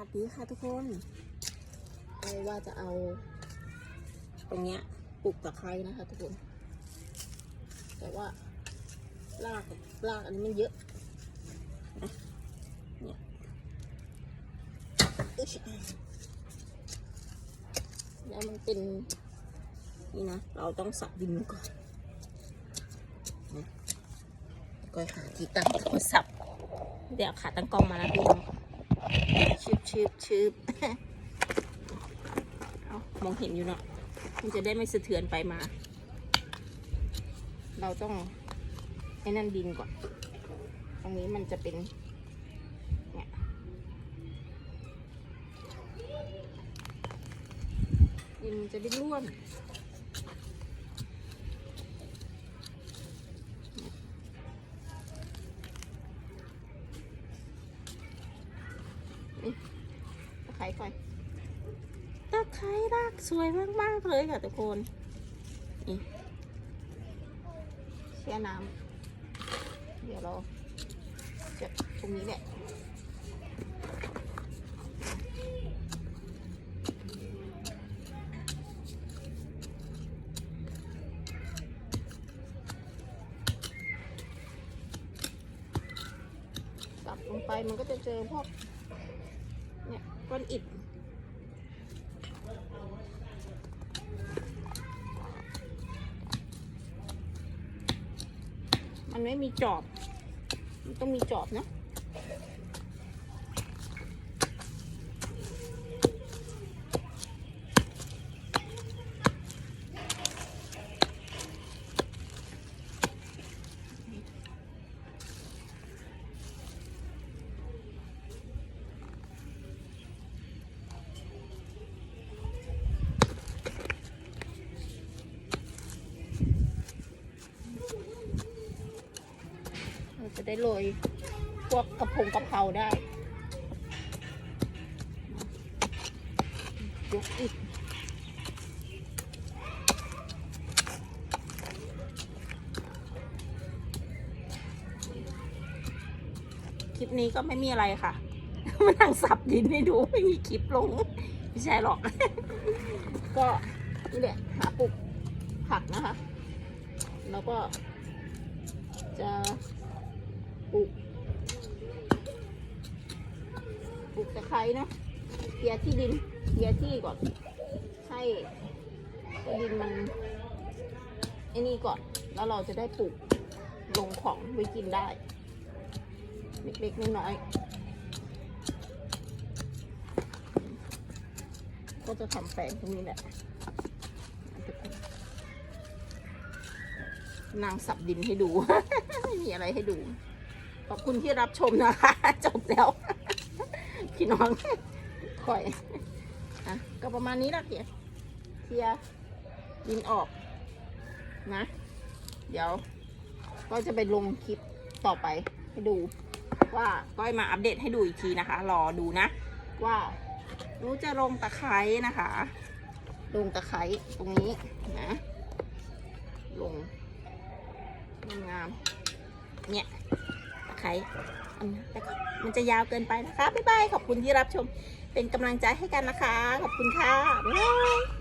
วัสดีค่ะทุกคนเอาว่าจะเอา ตรงเนี้ยปลูกตะไคร้นะคะ ทุกคน แต่ว่ารากรากอันนี้มันเยอะนะเนี่ยแล้วมันเป็นนี่นะ เราต้องสับดินก่อนนะก็หาที่ตั้งโทรศัพท์เดี๋ยวขาตั้งกล้องมาแล้วพี่น้อง ชืบชืบเอามองเห็นอยู่เนาะมันจะได้ไม่สะเทือนไปมา เราต้องให้นั่นดินก่อน ตรงนี้มันจะเป็นเนี่ยดินมันจะได้ร่วนตะ ไคร้ก่อนตะไคร้รากสวยมากๆเลยค่ะทุกคนนี่แช่น้ำเดี๋ยวเราจะตรงนี้แหละกลับลงไปมันก็จะเจอพวก เนี่ยก้อนอิฐมันไม่มีจอบ มันต้องมีจอบนะ จะได้โรยพวกกระพงกระเพราได้ยกอีกคลิปนี้ก็ไม่มีอะไรค่ะมานั่งสับดินให้ดูไม่มีคลิปลง ไม่ใช่หรอก ก็นี่แหละหาปลูกผักนะคะ แล้วก็จะ ลูกปลูกตะไคร้นะเคลียร์ที่ดินเคลียร์ที่ก่อน ให้ดินมันไอ้นี่ก่อน แล้วเราจะได้ปลูกลงของไว้กินได้ เล็กๆน้อยๆก็จะทำแปลงตรงนี้แหละนางสับดินให้ดู ไม่มีอะไรให้ดู ขอบคุณที่รับชมนะคะ จบแล้ว พี่น้องคอยอะก็ประมาณนี้ละเพียเคลียดินออกนะ เดี๋ยว ก็จะไปลงคลิปต่อไปให้ดู ว่าก้อยมาอัปเดตให้ดูอีกทีนะคะ รอดูนะ ว่าหนูจะลงตะไคร้นะคะลงตะไคร้ตรงนี้นะลงงามเนี่ย อันนี้แต่มันจะยาวเกินไปนะคะ บ๊ายบาย ขอบคุณที่รับชม เป็นกำลังใจให้กันนะคะ ขอบคุณค่ะ บ๊ายบาย